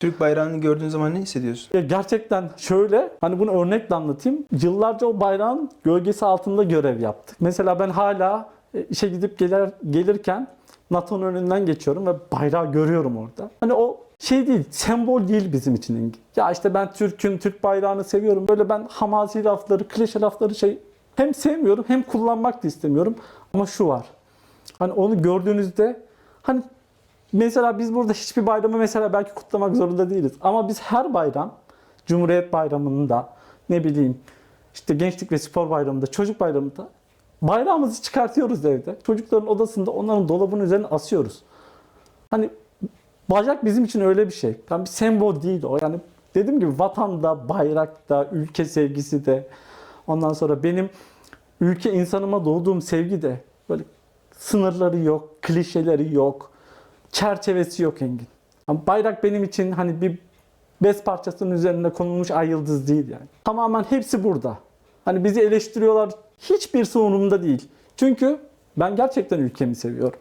Türk bayrağını gördüğün zaman ne hissediyorsun? Gerçekten şöyle, hani bunu örnekle anlatayım. Yıllarca o bayrağın gölgesi altında görev yaptık. Mesela ben hala e, işe gidip gelir, gelirken NATO'nun önünden geçiyorum ve bayrağı görüyorum orada. Hani o şey değil, sembol değil bizim için. Ya işte ben Türk'üm, Türk bayrağını seviyorum. Böyle ben hamazi lafları, klişe lafları şey hem sevmiyorum hem kullanmak da istemiyorum. Ama şu var. Hani onu gördüğünüzde hani Mesela biz burada hiçbir bayramı mesela belki kutlamak zorunda değiliz. Ama biz her bayram, Cumhuriyet Bayramı'nda, ne bileyim işte Gençlik ve Spor Bayramı'nda, Çocuk Bayramı'nda bayrağımızı çıkartıyoruz evde. Çocukların odasında onların dolabının üzerine asıyoruz. Hani bayrak bizim için öyle bir şey. Yani bir sembol değil o. Yani dediğim gibi vatanda, bayrakta, ülke sevgisi de ondan sonra benim ülke insanıma doğduğum sevgi de böyle sınırları yok, klişeleri yok, çerçevesi yok Engin. Ama bayrak benim için hani bir bez parçasının üzerine konulmuş ay yıldız değil yani. Tamamen hepsi burada. Hani bizi eleştiriyorlar. Hiçbir umurumda değil. Çünkü ben gerçekten ülkemi seviyorum.